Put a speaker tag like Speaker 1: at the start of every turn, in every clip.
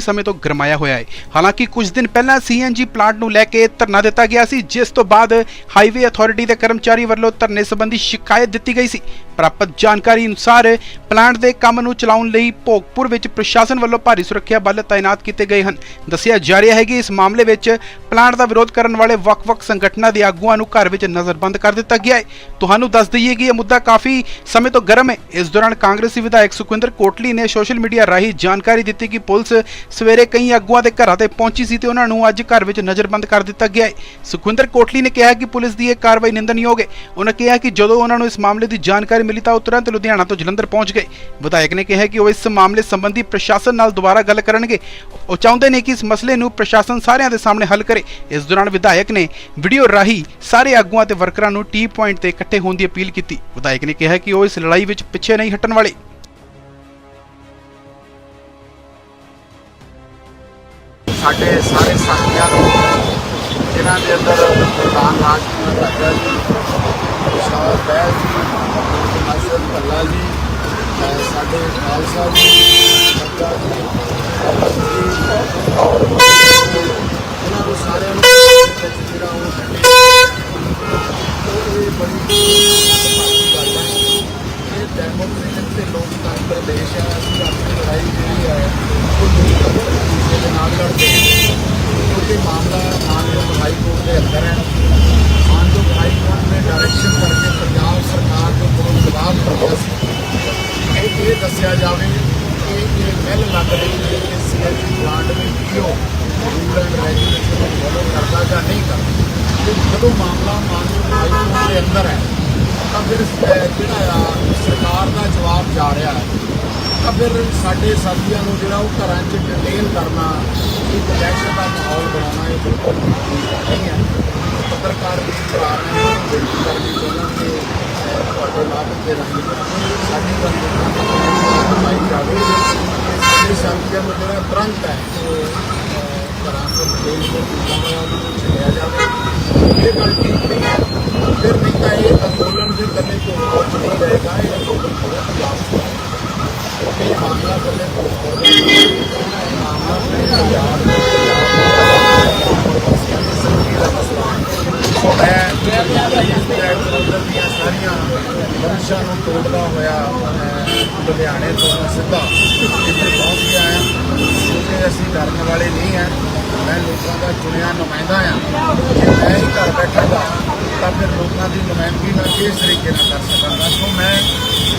Speaker 1: ਸਮੇਂ ਤੋਂ ਗਰਮਾਇਆ ਹੋਇਆ ਹੈ। ਹਾਲਾਂਕਿ ਕੁਝ ਦਿਨ ਪਹਿਲਾਂ ਸੀਐਨਜੀ ਪਲਾਂਟ ਨੂੰ ਲੈ ਕੇ ਧਰਨਾ ਦਿੱਤਾ ਗਿਆ ਸੀ, ਜਿਸ ਤੋਂ ਬਾਅਦ ਹਾਈਵੇ ਅਥਾਰਟੀ ਦੇ ਕਰਮਚਾਰੀ ਵੱਲੋਂ ਧਰਨੇ ਸੰਬੰਧੀ ਸ਼ਿਕਾਇਤ ਦਿੱਤੀ ਗਈ ਸੀ। ਪ੍ਰਾਪਤ ਜਾਣਕਾਰੀ ਅਨੁਸਾਰ ਪਲਾਂਟ ਦੇ ਕੰਮ ਨੂੰ ਚਲਾਉਣ ਲਈ ਭੋਗਪੁਰ ਵਿੱਚ ਪ੍ਰਸ਼ਾਸਨ ਵੱਲੋਂ ਭਾਰੀ ਸੁਰੱਖਿਆ ਬਲ ਤਾਇਨਾਤ ਕੀਤੇ ਗਏ ਹਨ। ਦੱਸਿਆ ਜਾ ਰਿਹਾ ਹੈ ਕਿ ਇਸ ਮਾਮਲੇ ਵਿੱਚ ਪਲਾਂਟ ਦਾ ਵਿਰੋਧ ਕਰਨ ਵਾਲੇ ਵੱਖ-ਵੱਖ ਸੰਗਠਨਾਂ ਦੇ ਆਗੂਆਂ ਨੂੰ ਘਰ ਵਿੱਚ ਨਜ਼ਰਬੰਦ ਕਰ ਦਿੱਤਾ ਗਿਆ ਹੈ। ਤੁਹਾਨੂੰ ਦੱਸ ਦਈਏ ਕਿ ਇਹ ਮੁੱਦਾ ਕਾਫੀ ਸਮੇਂ ਤੋਂ ਗਰਮ ਹੈ। ਇਸ ਦੌਰਾਨ ਕਾਂਗਰਸੀ ਵਿਧਾਇਕ ਸੁਖਵਿੰਦਰ ਕੋਟਲੀ ਨੇ ਸੋਸ਼ਲ ਮੀਡੀਆ ਰਾਹੀਂ ਜਾਣਕਾਰੀ ਦਿੱਤੀ ਕਿ ਪੁਲਿਸ ਸਵੇਰੇ ਕਈ ਆਗੂਆਂ ਦੇ ਘਰਾਂ ਤੇ ਪਹੁੰਚੀ ਸੀ ਤੇ ਉਹਨਾਂ ਨੂੰ ਅੱਜ ਘਰ ਵਿੱਚ ਨਜ਼ਰਬੰਦ ਕਰ ਦਿੱਤਾ ਗਿਆ ਹੈ। ਸੁਖਵਿੰਦਰ ਕੋਟਲੀ ਨੇ ਕਿਹਾ ਕਿ ਪੁਲਿਸ ਦੀ ਇਹ ਕਾਰਵਾਈ ਨਿੰਦਣਯੋਗ ਹੈ। ਉਹਨਾਂ ਕਿਹਾ ਕਿ ਜਦੋਂ ਉਹਨਾਂ ਨੂੰ ਇਸ ਮਾਮਲੇ ਦੀ ਜਾਣਕਾਰੀ ਮਿਲੀ ਤਾਂ ਉਹ ਤੁਰੰਤ ਲੁਧਿਆਣਾ ਤੋਂ ਜਲੰਧਰ ਪਹੁੰਚ ਗਏ। ਵਿਧਾਇਕ ਨੇ ਕਿਹਾ ਕਿ ਉਹ ਇਸ ਮਾਮਲੇ ਸੰਬੰਧੀ ਪ੍ਰਸ਼ਾਸਨ ਨਾਲ ਦੁਬਾਰਾ ਗੱਲ ਕਰਨਗੇ। ਉਹ ਚਾਹੁੰਦੇ ਨੇ ਕਿ ਇਸ ਮਸਲੇ ਨੂੰ ਪ੍ਰਸ਼ਾਸਨ ਸਾਰਿਆਂ ਦੇ ਸਾਹਮਣੇ ਹੱਲ ਕਰੇ। ਇਸ ਦੌਰਾਨ ਵਿਧਾਇਕ ਨੇ ਵੀਡੀਓ ਰਾਹੀਂ ਸਾਰੇ ਆਗੂਆਂ ਤੇ ਵਰਕਰਾਂ ਨੂੰ ਟੀ ਪੁਆਇੰਟ ਤੇ ਇਕੱਠੇ ਹੋਣ ਦੀ ਅਪੀਲ ਕੀਤੀ। ਵਿਧਾਇਕ ਨੇ ਕਿਹਾ ਕਿ ਉਹ ਇਸ ਲੜਾਈ ਵਿੱਚ ਪਿੱਛੇ ਨਹੀਂ ਹਟਣ ਵਾਲੇ।
Speaker 2: ਸਾਡੇ ਸਾਰੇ ਸਾਥੀਆਂ ਨੂੰ ਜਿਨ੍ਹਾਂ ਦੇ ਅੰਦਰ ਪ੍ਰਧਾਨ ਰਾਜਕੁਮਾਰ ਰਾਜਾ ਜੀ ਵਿਸ਼ਾਲ ਬੈਲ ਜੀ ਭੱਲਾ ਜੀ ਸਾਡੇ ਖਾਲਸਾ ਜੀ ਬੱਚਾ ਜੀ ਜੀ ਇਹਨਾਂ ਨੂੰ ਸਾਰਿਆਂ ਨੂੰ ਵਿੱਚ ਜਿਹੜਾ ਉਹ ਕੱਢੇ ਇਹ ਬੜੀ ਗੱਲ ਹੈ ਇਹ ਡੈਮੋਕ੍ਰੇਟਿਕ ਤੇ ਲੋਕਤੰਤਰ ਦੇਸ਼ ਹੈ ਅਸੀਂ ਆਪਣੀ ਲੜਾਈ ਜਿਹੜੀ ਹੈ ਉਹ ਦੂਸਰੇ ਦੇ ਨਾਲ ਲੜਦੇ ਹਾਂ ਕਿਉਂਕਿ ਮਾਮਲਾ ਮਾਨਯੋਗ ਹਾਈ ਕੋਰਟ ਦੇ ਅੰਦਰ ਹੈ ਮਾਨਯੋਗ ਹਾਈ ਕੋਰਟ ਨੇ ਡਾਇਰੈਕਸ਼ਨ ਕਰਕੇ ਪੰਜਾਬ ਸਰਕਾਰ ਦੇ ਕੋਲ ਜਵਾਬ ਮੰਗਿਆ ਸੀ ਕਿ ਇਹ ਦੱਸਿਆ ਜਾਵੇ ਕਿ ਇਹ ਮਿਲ ਲੱਗ ਰਹੀ ਹੈ ਕਿ ਸੀਐਲਜੀ ਪਲਾਂਟ ਵਿੱਚ ਪੀਓ ਰੂਲ ਐਂਡ ਰੈਗੂਲੇਸ਼ਨ ਨੂੰ ਫੋਲੋ ਕਰਦਾ ਜਾਂ ਨਹੀਂ ਕਰਦਾ ਤੇ ਜਦੋਂ ਮਾਮਲਾ ਮਾਨਯੋਗ ਹਾਈ ਕੋਰਟ ਦੇ ਅੰਦਰ ਹੈ ਤਾਂ ਫਿਰ ਅਹ, ਜਿਹੜਾ ਆ ਸਰਕਾਰ ਦਾ ਜਵਾਬ ਜਾ ਰਿਹਾ ਹੈ ਤਾਂ ਫਿਰ ਸਾਡੇ ਸਾਥੀਆਂ ਨੂੰ ਜਿਹੜਾ ਉਹ ਘਰਾਂ 'ਚ ਡਿਟੇਲ ਕਰਨਾ, ਇੱਕ ਦਹਿਸ਼ਤ ਦਾ ਮਾਹੌਲ ਬਣਾਉਣਾ ਇਹ ਬਿਲਕੁਲ ਨਹੀਂ ਹੈ। ਪੱਤਰਕਾਰ ਵੀ ਭਰਾ ਬੇਨਤੀ ਕਰਨੀ ਚਾਹੁੰਦਾ ਕਿ ਤੁਹਾਡੇ ਨਾਲ ਦੇ ਰਾਹੀਂ ਸਾਡੀ ਗੱਲ ਕਰਵਾਈ ਜਾਵੇ। ਸਾਡੇ ਸਾਥੀਆਂ ਨੂੰ ਜਿਹੜਾ ਤੁਰੰਤ ਹੈ ਉਹ ਘਰਾਂ 'ਚ ਡਿਟੇਲ ਉਹਨਾਂ ਨੂੰ ਛੱਡਿਆ ਜਾਵੇ। ਇਹ ਗੱਲ ਠੀਕ ਨਹੀਂ ਹੈ। ਫਿਰ ਨਹੀਂ ਤਾਂ ਇਹ ਅੰਦੋਲਨ ਦੇ ਕਰਨੇ ਤੋਂ ਹੋਰ ਨਹੀਂ ਰਹੇਗਾ ਇਹ ਅੰਦੋਲਨ ਪੂਰੇ ਪੰਜਾਬ ਸੋ ਮੈਂ ਦੀਆਂ ਸਾਰੀਆਂ ਬੰਸ਼ਾਂ ਨੂੰ ਤੋੜਦਾ ਹੋਇਆ ਲੁਧਿਆਣੇ ਤੋਂ ਸਿੱਧਾ ਇੱਥੇ ਪਹੁੰਚ ਗਿਆ ਹਾਂ ਕਿਉਂਕਿ ਅਸੀਂ ਡਰਨ ਵਾਲੇ ਨਹੀਂ ਹਾਂ ਮੈਂ ਲੋਕਾਂ ਦਾ ਚੁਣਿਆ ਨੁਮਾਇੰਦਾ ਹਾਂ ਜੇ ਮੈਂ ਹੀ ਘਰ ਬੈਠਾਂਗਾ ਤਾਂ ਫਿਰ ਲੋਕਾਂ ਦੀ ਨੁਮਾਇੰਦਗੀ ਮੈਂ ਕਿਸ ਤਰੀਕੇ ਨਾਲ ਕਰ ਸਕਾਂਗਾ ਸੋ ਮੈਂ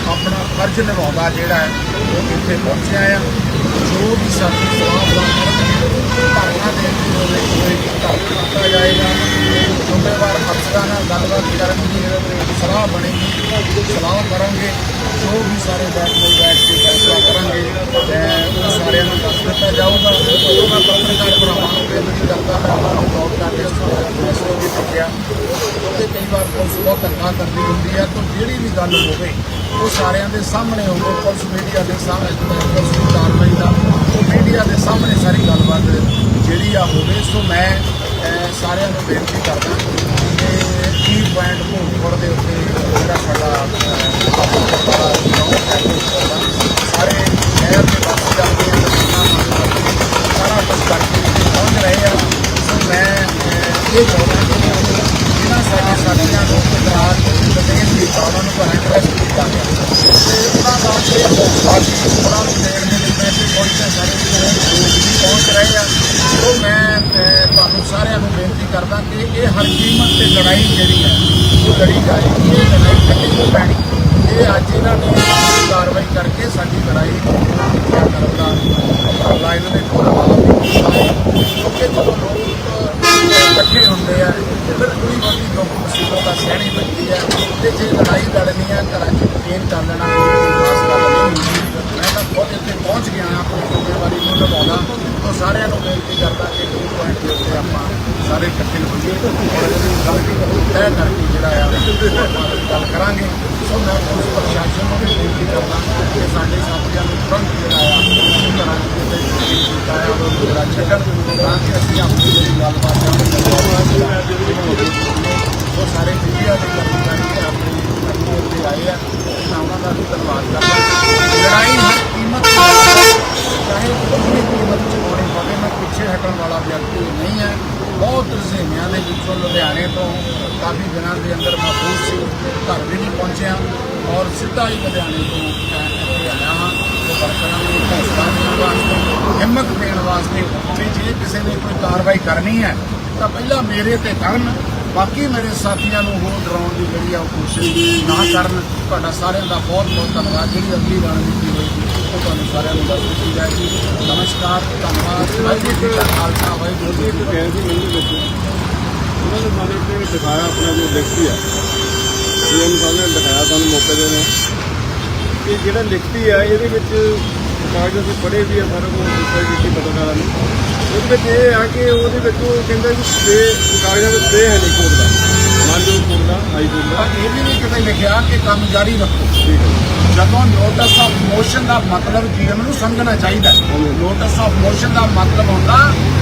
Speaker 2: ਆਪਣਾ ਫਰਜ਼ ਨਿਭਾਉਂਦਾ ਜਿਹੜਾ ਹੈ, ਉਹ ਇੱਥੇ ਪਹੁੰਚਿਆ ਆ। ਜੋ ਵੀ ਸਾਡੀ ਸਲਾਹ ਬਣਾ ਧਰਨਾ ਦੇਣ ਦੀ ਲੋੜ ਧਰਨਾ ਦਿੱਤਾ ਜਾਏਗਾ, ਜ਼ਿੰਮੇਵਾਰ ਅਫਸਰਾਂ ਨਾਲ ਗੱਲਬਾਤ ਕਰਨ ਦੀ ਸਲਾਹ ਬਣੇਗੀ, ਸਲਾਹ ਕਰਾਂਗੇ ਜੋ ਵੀ ਸਾਰੇ ਬੈਠ ਕੇ ਬੈਠ ਕੇ ਫੈਸਲਾ ਕਰਾਂਗੇ ਤੇ ਉਹ ਸਾਰਿਆਂ ਨੂੰ ਦੱਸ ਦਿੱਤਾ ਜਾਊਗਾ। ਉਹ ਪੱਤਰਕਾਰ ਭਰਾਵਾਂ ਨੂੰ ਬੇਨਤੀ ਕਰਦਾ ਹਾਂ ਉਹਨਾਂ ਨੂੰ ਗੌਰ ਕਰਕੇ ਇਸ ਫੈਸਲੇ ਦੀ ਪ੍ਰਕਿਰਿਆ ਕਿਉਂਕਿ ਕਈ ਵਾਰ ਪੁਲਿਸ ਬਹੁਤ ਧੱਕਾ ਕਰਦੀ ਹੁੰਦੀ ਹੈ ਤਾਂ ਜਿਹੜੀ ਵੀ ਗੱਲ ਹੋਵੇ, ਉਹ ਸਾਰਿਆਂ ਦੇ ਸਾਹਮਣੇ ਹੋਵੇ, ਪੁਲਿਸ ਮੀਡੀਆ ਦੇ ਸਾਹਮਣੇ ਪੁਲਿਸ ਦੀ ਕਾਰਵਾਈ ਦਾ, ਉਹ ਮੀਡੀਆ ਦੇ ਸਾਹਮਣੇ ਸਾਰੀ ਗੱਲਬਾਤ ਜਿਹੜੀ ਆ ਹੋਵੇ। ਸੋ ਮੈਂ ਸਾਰਿਆਂ ਨੂੰ ਬੇਨਤੀ ਕਰਦਾ ਕਿ ਕੀ ਪੁਆਇੰਟ ਭੂਪੁਰ ਦੇ ਉੱਤੇ ਜਿਹੜਾ ਸਾਡਾ ਸਾਰੇ ਸ਼ਹਿਰ ਦੇ ਪਾਸੇ ਜਾਂਦੇ ਆ ਸਾਰਾ ਕੁਝ ਕਰਕੇ ਪਹੁੰਚ ਰਹੇ ਆ। ਸੋ ਮੈਂ ਇਹ ਚਾਹੁੰਦਾ ਕਿ ਸਾਡੇ ਸਾਥੀਆਂ ਨੂੰ ਇਤਰਾਜ਼ ਦਤੇਨ ਦੀ ਉਹਨਾਂ ਨੂੰ ਘਰਾਂ ਵਿੱਚ ਕੀਤਾ ਗਿਆ ਤੇ ਉਹਨਾਂ ਦਾ ਤੇ ਸਾਥੀ ਉਹਨਾਂ ਨੂੰ ਦੇਣ ਦੇ ਵਿੱਚ ਮੈਂ ਤੇ ਪਹੁੰਚਿਆ ਸਾਰੇ ਜਿਹੜੇ ਪਹੁੰਚ ਰਹੇ ਆ ਸੋ ਮੈਂ ਤੁਹਾਨੂੰ ਸਾਰਿਆਂ ਨੂੰ ਬੇਨਤੀ ਕਰਦਾ ਕਿ ਇਹ ਹਰ ਕੀਮਤ ਤੇ ਲੜਾਈ ਜਿਹੜੀ ਹੈ ਉਹ ਲੜੀ ਜਾਏਗੀ ਇਹ ਲੜਾਈ ਕੱਟੀ ਨਹੀਂ ਪੈਣੀ ਇਹ ਅੱਜ ਇਹਨਾਂ ਨੇ ਕਾਰਵਾਈ ਕਰਕੇ ਸਾਡੀ ਲੜਾਈ ਕਰਨ ਦਾ ਉਪਰਾਲਾ ਇਹਨਾਂ ਨੇ ਕੀਤਾ ਕਿਉਂਕਿ ਜਦੋਂ ਲੋਕ ਇਕੱਠੇ ਹੁੰਦੇ ਆ, ਫਿਰ ਕੋਈ ਵੱਡੀ ਦੁੱਖ ਮੁਸੀਬਤ ਦਾ ਸਹਿਣੀ ਪੈਂਦੀ ਹੈ ਤੇ ਜੇ ਲੜਾਈ ਲੜਨੀ ਹੈ ਘਰਾਂ 'ਚ ਟ੍ਰੇਨ ਕਰ ਲੈਣਾ ਮੈਂ ਤਾਂ ਬਹੁਤ ਇੱਥੇ ਪਹੁੰਚ ਗਿਆ ਹਾਂ, ਆਪਣੀ ਜ਼ਿੰਮੇਵਾਰੀ ਨੂੰ ਨਿਭਾਉਣਾ। ਤਾਂ ਸਾਰਿਆਂ ਨੂੰ ਬੇਨਤੀ ਕਰਦਾ ਕਿ ਦੋ ਪੁਆਇੰਟ ਦੇ ਉੱਤੇ ਆਪਾਂ ਸਾਰੇ ਇਕੱਠੇ ਹੋਈਏ। ਔਰ ਇਹਦੀ ਗੱਲ ਤੈਅ ਕਰਕੇ ਜਿਹੜਾ ਆ ਉਹ ਆਪਾਂ ਗੱਲ ਕਰਾਂਗੇ। ਸੋ ਮੈਂ ਪੁਲਿਸ ਪ੍ਰਸ਼ਾਸਨ ਨੂੰ ਵੀ ਬੇਨਤੀ ਕਰਦਾ ਕਿ ਸਾਡੇ ਸਾਥੀਆਂ ਨੂੰ ਤੁਰੰਤ ਜਿਹੜਾ ਆ ਉਹ ਘਰਾਂ ਦੇ ਵਿੱਚ ਕੀਤਾ ਹੈ ਉਹ ਜਿਹੜਾ ਛੱਡਣ ਤਾਂ ਕਿ ਅਸੀਂ ਆਪਣੀ ਜਿਹੜੀ ਗੱਲਬਾਤ ਹੈ ਉਹ ਸਾਰੇ ਮੀਡੀਆ ਦੇ ਕਰਮਚਾਰੀ ਆਪਣੀ ਧਰਤੀ ਉੱਤੇ ਆਏ ਆ ਮੈਂ ਉਹਨਾਂ ਦਾ ਵੀ ਧੰਨਵਾਦ ਕਰਦਾ ਲੜਾਈ ਹਰ ਕੀਮਤ ਚਾਹੇ ਉਹਨੇ ਕੀਮਤ ਚੋੜੇ ਪਵੇ, ਮੈਂ ਪਿੱਛੇ ਹਟਣ ਵਾਲਾ ਵਿਅਕਤੀ ਨਹੀਂ ਹੈ। ਬਹੁਤ ਜ਼ਿਮਿਆਂ
Speaker 3: ਦੇ ਵਿੱਚੋਂ ਲੁਧਿਆਣੇ ਤੋਂ ਕਾਫੀ ਦਿਨਾਂ ਦੇ ਅੰਦਰ ਮਹਿਸੂਸ ਸੀ, ਘਰ ਵੀ ਨਹੀਂ ਪਹੁੰਚਿਆ ਔਰ ਸਿੱਧਾ ਹੀ ਲੁਧਿਆਣੇ ਤੋਂ ਮੈਂ ਇੱਥੇ ਆਇਆ ਹਾਂ। ਉਹ ਵਰਕਰਾਂ ਨੂੰ ਹੌਸਲਾ ਦੇਣ ਹਿੰਮਤ ਦੇਣ ਵਾਸਤੇ ਵੀ ਜੇ ਕਿਸੇ ਨੇ ਕੋਈ ਕਾਰਵਾਈ ਕਰਨੀ ਹੈ, ਤਾਂ ਪਹਿਲਾਂ ਮੇਰੇ ਤੇ ਕਰਨ, ਬਾਕੀ ਮੇਰੇ ਸਾਥੀਆਂ ਨੂੰ ਹੋਰ ਡਰਾਉਣ ਦੀ ਜਿਹੜੀ ਆ ਉਹ ਕੋਸ਼ਿਸ਼ ਨਾ ਕਰਨ। ਤੁਹਾਡਾ ਸਾਰਿਆਂ ਦਾ ਬਹੁਤ ਬਹੁਤ ਧੰਨਵਾਦ। ਜਿਹੜੀ ਅਗਲੀ ਰਣਨੀਤੀ ਉਹ ਤੁਹਾਨੂੰ ਸਾਰਿਆਂ ਨੂੰ ਦੱਸ ਦਿੱਤੀ ਜਾਏਗੀ ਨਮਸਕਾਰ ਧੰਨਵਾਦ ਵਾਹਿਗੁਰੂ ਜੀ ਕਾ ਖਾਲਸਾ ਵਾਹਿਗੁਰੂ ਜੀ ਕੀ ਫਤਿਹ।
Speaker 4: ਸੀ ਮੈਨੂੰ ਵਿੱਚ ਉਹਨਾਂ ਨੇ ਸਾਨੂੰ ਤੇ ਦਿਖਾਇਆ ਆਪਣਾ ਜੋ ਲਿਖਤੀ ਆ। ਜੀਐਮ ਸਾਹਿਬ ਨੇ ਦਿਖਾਇਆ ਸਾਨੂੰ ਮੌਕੇ ਦੇ ਨੇ ਕਿ ਜਿਹੜਾ ਲਿਖਤੀ ਆ ਇਹਦੇ ਵਿੱਚ ਕਾਗਜ਼ ਅਸੀਂ ਪੜ੍ਹੇ ਵੀ ਆ ਸਾਰਾ ਕੁਝ ਦਿੱਤਾ ਕੀਤੀ ਪੱਤਰਕਾਰਾਂ ਨੂੰ। ਉਹਦੇ ਵਿੱਚ ਇਹ ਆ ਕਿ ਉਹਦੇ ਵਿੱਚ ਉਹ ਕਹਿੰਦਾ ਕਿ ਸਟੇ ਕਾਗਜ਼ਾਂ ਵਿੱਚ ਸਟੇ ਹੈ ਨਹੀਂ ਕੋਰਟ ਦਾ। ਮੰਨ ਲਓ ਕੋਰਟ ਦਾ ਹਾਈ ਕੋਰਟ ਦਾ।
Speaker 3: ਇਹ ਵੀ ਨਹੀਂ ਕਿਤੇ ਲਿਖਿਆ ਕਿ ਕੰਮ ਜਾਰੀ ਰੱਖੋ।
Speaker 4: ਠੀਕ ਹੈ।
Speaker 3: ਜਦੋਂ ਨੋਟਿਸ ਆਫ ਮੋਸ਼ਨ ਦਾ ਮਤਲਬ ਜੀਐਮ ਨੂੰ ਸਮਝਣਾ ਚਾਹੀਦਾ ਨੋਟਿਸ ਆਫ ਮੋਸ਼ਨ ਦਾ ਮਤਲਬ ਹੁੰਦਾ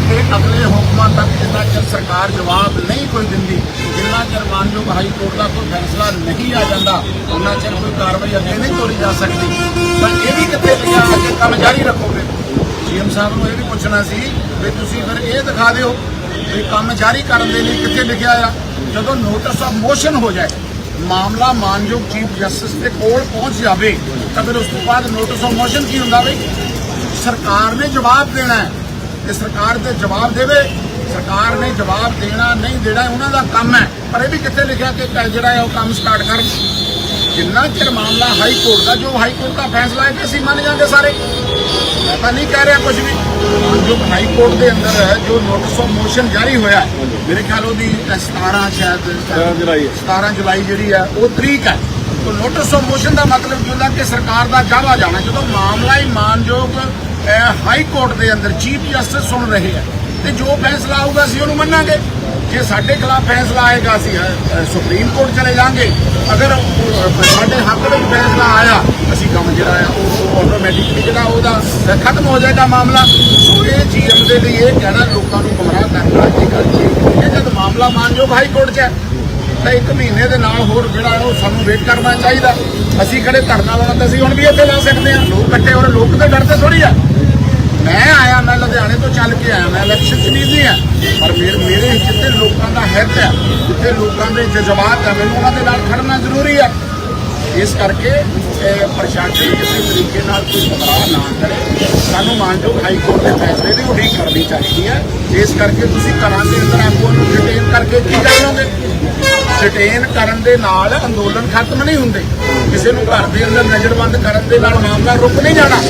Speaker 3: ਕਿ ਅਗਲੇ ਹੁਕਮਾਂ ਤੱਕ ਜਿੰਨਾ ਚਿਰ ਸਰਕਾਰ ਜਵਾਬ ਨਹੀਂ ਕੋਈ ਦਿੰਦੀ, ਜਿੰਨਾ ਚਿਰ ਮਾਨਯੋਗ ਹਾਈ ਕੋਰਟ ਦਾ ਕੋਈ ਫੈਸਲਾ ਨਹੀਂ ਆ ਜਾਂਦਾ, ਉਹਨਾਂ ਚਿਰ ਕੋਈ ਕਾਰਵਾਈ ਅੱਗੇ ਨਹੀਂ ਤੋਰੀ ਜਾ ਸਕਦੀ। ਤਾਂ ਇਹ ਵੀ ਕਿਤੇ ਲਿਖਿਆ ਕਿ ਕੰਮ ਜਾਰੀ ਰੱਖੋਗੇ। ਸੀਐਮ ਸਾਹਿਬ ਨੂੰ ਇਹ ਵੀ ਪੁੱਛਣਾ ਸੀ ਵੀ ਤੁਸੀਂ ਫਿਰ ਇਹ ਦਿਖਾ ਦਿਓ ਵੀ ਕੰਮ ਜਾਰੀ ਕਰਨ ਦੇ ਲਈ ਕਿੱਥੇ ਲਿਖਿਆ ਆ। ਜਦੋਂ ਨੋਟਿਸ ਆਫ ਮੋਸ਼ਨ ਹੋ ਜਾਏ ਮਾਮਲਾ ਮਾਨਯੋਗ ਚੀਫ ਜਸਟਿਸ ਦੇ ਕੋਲ ਪਹੁੰਚ ਜਾਵੇ ਤਾਂ ਫਿਰ ਉਸ ਤੋਂ ਬਾਅਦ ਨੋਟਿਸ ਆਫ ਮੋਸ਼ਨ ਕੀ ਹੁੰਦਾ ਬਈ? ਸਰਕਾਰ ਨੇ ਜਵਾਬ ਦੇਣਾ ਹੈ। ਤੇ ਸਰਕਾਰ ਦੇ ਜਵਾਬ ਦੇਵੇ। ਸਰਕਾਰ ਨੇ ਜਵਾਬ ਦੇਣਾ ਨਹੀਂ ਦੇਣਾ ਉਹਨਾਂ ਦਾ ਕੰਮ ਹੈ। ਪਰ ਇਹ ਵੀ ਕਿੱਥੇ ਲਿਖਿਆ ਕਿ ਕ- ਜਿਹੜਾ ਹੈ ਉਹ ਕੰਮ ਸਟਾਰਟ ਕਰਨ। ਜਿੰਨਾ ਚਿਰ ਮਾਮਲਾ ਹਾਈ ਕੋਰਟ ਦਾ ਜੋ ਹਾਈ ਕੋਰਟ ਦਾ ਫੈਸਲਾ ਹੈ ਕਿ ਅਸੀਂ ਮੰਨ ਜਾਂਗੇ ਸਾਰੇ। ਮੈਂ ਤਾਂ ਨਹੀਂ ਕਹਿ ਰਿਹਾ ਕੁਝ ਵੀ। ਜੋ ਹਾਈ ਕੋਰਟ ਦੇ ਅੰਦਰ ਜੋ ਨੋਟਿਸ ਆਫ ਮੋਸ਼ਨ ਜਾਰੀ ਹੋਇਆ ਮੇਰੇ ਖਿਆਲ ਉਹਦੀ 17 ਸ਼ਾਇਦ
Speaker 4: 17 ਜੁਲਾਈ ਹੈ।
Speaker 3: 17 ਜੁਲਾਈ ਜਿਹੜੀ ਹੈ ਉਹ ਤਰੀਕ ਹੈ। ਤਾਂ ਨੋਟਿਸ ਆਫ ਮੋਸ਼ਨ ਦਾ ਮਤਲਬ ਕੀ ਹੁੰਦਾ ਕਿ ਸਰਕਾਰ ਦਾ ਜਾਵਾ ਜਾਣਾ ਜਦੋਂ ਮਾਮਲਾ ਹੀ ਮਾਨਯੋਗ ਹਾਈ ਕੋਰਟ ਦੇ ਅੰਦਰ ਚੀਫ ਜਸਟਿਸ ਸੁਣ ਰਹੇ ਹੈ ਤੇ ਜੋ ਫੈਸਲਾ ਆਊਗਾ ਅਸੀਂ ਉਹਨੂੰ ਮੰਨਾਂਗੇ। ਜੇ ਸਾਡੇ ਖਿਲਾਫ ਫੈਸਲਾ ਆਏਗਾ, ਅਸੀਂ ਸੁਪਰੀਮ ਕੋਰਟ ਚਲੇ ਜਾਾਂਗੇ ਅਗਰ ਸਾਡੇ ਹੱਕ ਵਿੱਚ ਫੈਸਲਾ ਆਇਆ, ਅਸੀਂ ਕੰਮ ਜਿਹੜਾ ਆ, ਉਹ ਆਟੋਮੈਟਿਕਲੀ ਜਿਹੜਾ ਉਹਦਾ ਖਤਮ ਹੋ ਜਾਏਗਾ ਮਾਮਲਾ। ਸੋ ਇਹ ਜੀਐਮ ਦੇ ਲਈ ਇਹ ਕਹਿਣਾ, ਲੋਕਾਂ ਨੂੰ ਗੁੰਮਰਾਹ ਕਰਨਾ ਇਹ ਗੱਲ ਠੀਕ ਹੈ ਜਦ ਮਾਮਲਾ ਮਾਨਯੋਗ ਹਾਈ ਕੋਰਟ 'ਚ ਹੈ, ਤਾਂ ਇੱਕ ਮਹੀਨੇ ਦੇ ਨਾਲ ਹੋਰ ਜਿਹੜਾ ਉਹ ਸਾਨੂੰ ਵੇਟ ਕਰਨਾ ਚਾਹੀਦਾ। ਅਸੀਂ ਕਿਹੜੇ ਧਰਨਾ ਲਾਉਣਾ ਤਾਂ ਅਸੀਂ ਹੁਣ ਵੀ ਇੱਥੇ ਲਾ ਸਕਦੇ ਹਾਂ। ਲੋਕ ਇਕੱਠੇ ਹੋ ਰਹੇ ਲੋਕ ਤਾਂ ਡਰਦੇ ਥੋੜੀ ਆ। ਮੈਂ ਆਇਆ, ਮੈਂ ਲੁਧਿਆਣੇ ਤੋਂ ਚੱਲ ਕੇ ਆਇਆ, ਮੈਂ ਇਲੈਕਸ਼ਨ ਚ ਨਹੀਂ ਆ ਪਰ ਮੇਰੇ ਮੇਰੇ ਜਿੱਥੇ ਲੋਕਾਂ ਦਾ ਹਿੱਤ ਹੈ, ਜਿੱਥੇ ਲੋਕਾਂ ਦੇ ਜਜ਼ਬਾਤ ਹੈ, ਮੈਨੂੰ ਉਹਨਾਂ ਦੇ ਨਾਲ ਖੜਨਾ ਜ਼ਰੂਰੀ ਹੈ। ਇਸ ਕਰਕੇ ਪ੍ਰਸ਼ਾਸਨ ਕਿਸੇ ਤਰੀਕੇ ਨਾਲ ਕੋਈ ਗੁੰਮਰਾਹ ਨਾ ਕਰੇ। ਸਾਨੂੰ ਮਾਨਯੋਗ ਹਾਈ ਕੋਰਟ ਦੇ ਫੈਸਲੇ ਦੀ ਉਡੀਕ ਕਰਨੀ ਚਾਹੀਦੀ ਹੈ। ਇਸ ਕਰਕੇ ਤੁਸੀਂ ਘਰਾਂ ਦੇ ਅੰਦਰ ਆਗੂਆਂ ਨੂੰ ਡਿਟੇਨ ਕਰਕੇ ਕੀ ਕਰ ਲਓਗੇ? ਡਿਟੇਨ ਕਰਨ ਦੇ ਨਾਲ ਅੰਦੋਲਨ ਖਤਮ ਨਹੀਂ ਹੁੰਦੇ। ਕਿਸੇ ਨੂੰ ਘਰ ਦੇ ਅੰਦਰ ਨਜ਼ਰਬੰਦ ਕਰਨ ਦੇ ਨਾਲ ਮਾਮਲਾ ਰੁਕ ਨਹੀਂ ਜਾਣਾ।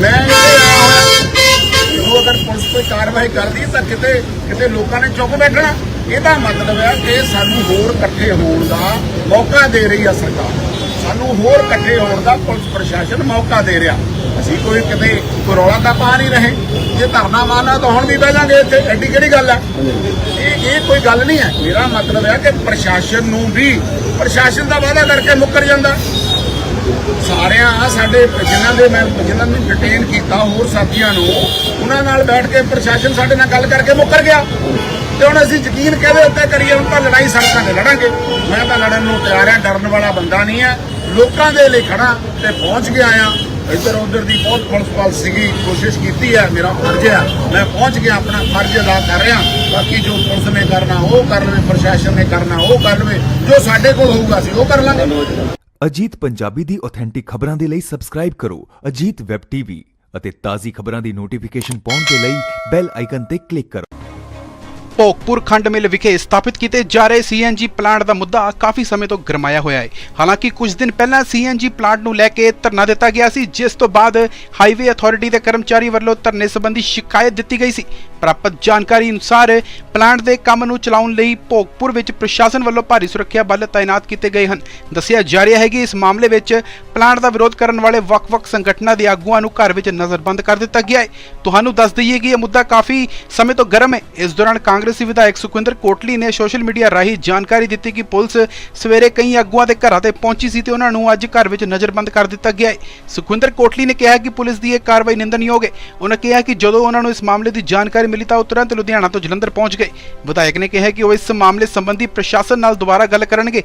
Speaker 3: ਮੈਂ ਇੱਥੇ ਆਇਆ ਅਗਰ ਪੁਲਿਸ ਕੋਈ ਕਾਰਵਾਈ ਕਰਦੀ ਤਾਂ ਕਿਤੇ ਕਿਤੇ ਲੋਕਾਂ ਨੇ ਚੁੱਪ ਬੈਠਣਾ। ਇਹਦਾ ਮਤਲਬ ਹੈ ਕਿ ਸਾਨੂੰ ਹੋਰ ਇਕੱਠੇ ਹੋਣ ਦਾ ਮੌਕਾ ਦੇ ਰਹੀ ਹੈ ਸਰਕਾਰ। ਸਾਨੂੰ ਹੋਰ ਇਕੱਠੇ ਹੋਣ ਦਾ ਪੁਲਿਸ ਪ੍ਰਸ਼ਾਸਨ ਮੌਕਾ ਦੇ ਰਿਹਾ। ਅਸੀਂ ਕੋਈ ਕਿਤੇ ਕੋਈ ਰੌਲਾ ਤਾਂ ਪਾ ਨਹੀਂ ਰਹੇ। ਜੇ ਧਰਨਾ ਮਾਰਨਾ ਤਾਂ ਹੁਣ ਵੀ ਬਹਿ ਜਾਾਂਗੇ ਇੱਥੇ। ਐਡੀ ਕਿਹੜੀ ਗੱਲ ਹੈ ਇਹ ਇਹ ਕੋਈ ਗੱਲ ਨਹੀਂ ਹੈ। ਮੇਰਾ ਮਤਲਬ ਹੈ ਕਿ ਪ੍ਰਸ਼ਾਸਨ ਨੂੰ ਵੀ ਪ੍ਰਸ਼ਾਸਨ ਦਾ ਵਾਅਦਾ ਕਰਕੇ ਮੁੱਕਰ ਜਾਂਦਾ। ਸਾਰਿਆਂ ਸਾਡੇ ਜਿਨ੍ਹਾਂ ਦੇ ਮੈਂ ਜਿਨ੍ਹਾਂ ਨੂੰ ਡਿਟੇਨ ਕੀਤਾ, ਹੋਰ ਸਾਥੀਆਂ ਨੂੰ, ਉਹਨਾਂ ਨਾਲ ਬੈਠ ਕੇ ਪ੍ਰਸ਼ਾਸਨ ਸਾਡੇ ਨਾਲ ਗੱਲ ਕਰਕੇ ਮੁੱਕਰ ਗਿਆ। ਤੇ ਹੁਣ ਅਸੀਂ ਯਕੀਨ ਕਿਹਦੇ ਉੱਤੇ ਕਰੀਏ? ਹੁਣ ਤਾਂ ਲੜਾਈ ਸੜਕਾਂ ਤੇ ਲੜਾਂਗੇ। ਮੈਂ ਤਾਂ ਲੜਨ ਨੂੰ ਤਿਆਰ ਆ ਡਰਨ ਵਾਲਾ ਬੰਦਾ ਨਹੀਂ ਹੈ। ਲੋਕਾਂ ਦੇ ਲਈ ਖੜਾ ਤੇ ਪਹੁੰਚ ਗਿਆ ਆ ਇੱਧਰ ਉੱਧਰ ਦੀ ਬਹੁਤ ਪੁਲਿਸ ਪਾਲ ਸੀਗੀ, ਕੋਸ਼ਿਸ਼ ਕੀਤੀ ਹੈ, ਮੇਰਾ ਫਰਜ਼ ਹੈ। ਮੈਂ ਪਹੁੰਚ ਗਿਆ, ਆਪਣਾ ਫਰਜ਼ ਅਦਾ ਕਰ ਰਿਹਾ ਬਾਕੀ ਜੋ ਪੁਲਿਸ ਨੇ ਕਰਨਾ, ਉਹ ਕਰ ਲਵੇ, ਪ੍ਰਸ਼ਾਸਨ ਨੇ ਕਰਨਾ, ਉਹ ਕਰ ਲਵੇ। ਜੋ ਸਾਡੇ ਕੋਲ ਹੋਊਗਾ, ਅਸੀਂ ਉਹ ਕਰ ਲਾਂਗੇ।
Speaker 5: ਅਜੀਤ ਪੰਜਾਬੀ ਦੀ ਆਥੈਂਟਿਕ ਖਬਰਾਂ ਦੇ ਲਈ ਸਬਸਕ੍ਰਾਈਬ ਕਰੋ, ਅਜੀਤ ਵੈਬ ਟੀਵੀ ਅਤੇ ਤਾਜ਼ੀ ਖਬਰਾਂ ਦੀ ਨੋਟੀਫਿਕੇਸ਼ਨ ਪਾਉਣ ਦੇ ਲਈ ਬੈਲ ਆਈਕਨ ਤੇ ਕਲਿੱਕ ਕਰੋ।
Speaker 1: ਭੋਗਪੁਰ ਖੰਡ ਮਿਲ ਵਿਖੇ ਸਥਾਪਿਤ ਕੀਤੇ ਜਾ ਰਹੇ ਸੀਐਨਜੀ ਪਲਾਂਟ ਦਾ ਮੁੱਦਾ ਕਾਫੀ ਸਮੇਂ ਤੋਂ ਗਰਮਾਇਆ ਹੋਇਆ ਹੈ। ਹਾਲਾਂਕਿ ਕੁਝ ਦਿਨ ਪਹਿਲਾਂ ਸੀਐਨਜੀ ਪਲਾਂਟ ਨੂੰ ਲੈ ਕੇ ਧਰਨਾ ਦਿੱਤਾ ਗਿਆ ਸੀ, ਜਿਸ ਤੋਂ ਬਾਅਦ ਹਾਈਵੇ ਅਥਾਰਟੀ ਦੇ ਕਰਮਚਾਰੀ ਵੱਲੋਂ ਧਰਨੇ ਸੰਬੰਧੀ ਸ਼ਿਕਾਇਤ ਦਿੱਤੀ ਗਈ ਸੀ। ਪ੍ਰਾਪਤ ਜਾਣਕਾਰੀ ਅਨੁਸਾਰ ਪਲਾਂਟ ਦੇ ਕੰਮ ਨੂੰ ਚਲਾਉਣ ਲਈ ਭੋਗਪੁਰ ਵਿੱਚ ਪ੍ਰਸ਼ਾਸਨ ਵੱਲੋਂ ਭਾਰੀ ਸੁਰੱਖਿਆ ਬਲ ਤਾਇਨਾਤ ਕੀਤੇ ਗਏ ਹਨ। ਦੱਸਿਆ ਜਾ ਰਿਹਾ ਹੈ ਕਿ ਇਸ ਮਾਮਲੇ ਵਿੱਚ ਪਲਾਂਟ ਦਾ ਵਿਰੋਧ ਕਰਨ ਵਾਲੇ ਵੱਖ-ਵੱਖ ਸੰਗਠਨਾਂ ਦੇ ਆਗੂਆਂ ਨੂੰ ਘਰ ਵਿੱਚ ਨਜ਼ਰਬੰਦ ਕਰ ਦਿੱਤਾ ਗਿਆ ਹੈ। ਤੁਹਾਨੂੰ ਦੱਸ ਦਈਏ ਕਿ ਇਹ ਮੁੱਦਾ ਕਾਫੀ ਸਮੇਂ ਤੋਂ ਗਰਮ ਹੈ। ਇਸ ਦੌਰਾਨ ਕਾਂਗਰਸੀ ਵਿਧਾਇਕ ਸੁਖਵਿੰਦਰ ਕੋਟਲੀ ਨੇ ਸੋਸ਼ਲ ਮੀਡੀਆ ਰਾਹੀਂ ਜਾਣਕਾਰੀ ਦਿੱਤੀ ਕਿ ਪੁਲਿਸ ਸਵੇਰੇ ਕਈ ਆਗੂਆਂ ਦੇ ਘਰਾਂ ਤੇ ਪਹੁੰਚੀ ਸੀ ਤੇ ਉਹਨਾਂ ਨੂੰ ਅੱਜ ਘਰ ਵਿੱਚ ਨਜ਼ਰਬੰਦ ਕਰ ਦਿੱਤਾ ਗਿਆ ਹੈ। ਸੁਖਵਿੰਦਰ ਕੋਟਲੀ ਨੇ ਕਿਹਾ ਕਿ ਪੁਲਿਸ ਦੀ ਇਹ ਕਾਰਵਾਈ ਨਿੰਦਣਯੋਗ ਹੈ। ਉਹਨਾਂ ਕਿਹਾ ਕਿ ਜਦੋਂ ਉਹਨਾਂ ਨੂੰ ਇਸ ਮਾਮਲੇ ਦੀ ਜਾਣਕਾਰੀ ਮਿਲੀ ਤਾਂ ਉਹ ਤੁਰੰਤ ਲੁਧਿਆਣਾ ਤੋਂ ਜਲੰਧਰ ਪਹੁੰਚ ਗਏ। ਵਿਧਾਇਕ ਨੇ ਕਿਹਾ ਕਿ ਉਹ ਇਸ ਮਾਮਲੇ ਸੰਬੰਧੀ ਪ੍ਰਸ਼ਾਸਨ ਨਾਲ ਦੁਬਾਰਾ ਗੱਲ ਕਰਨਗੇ।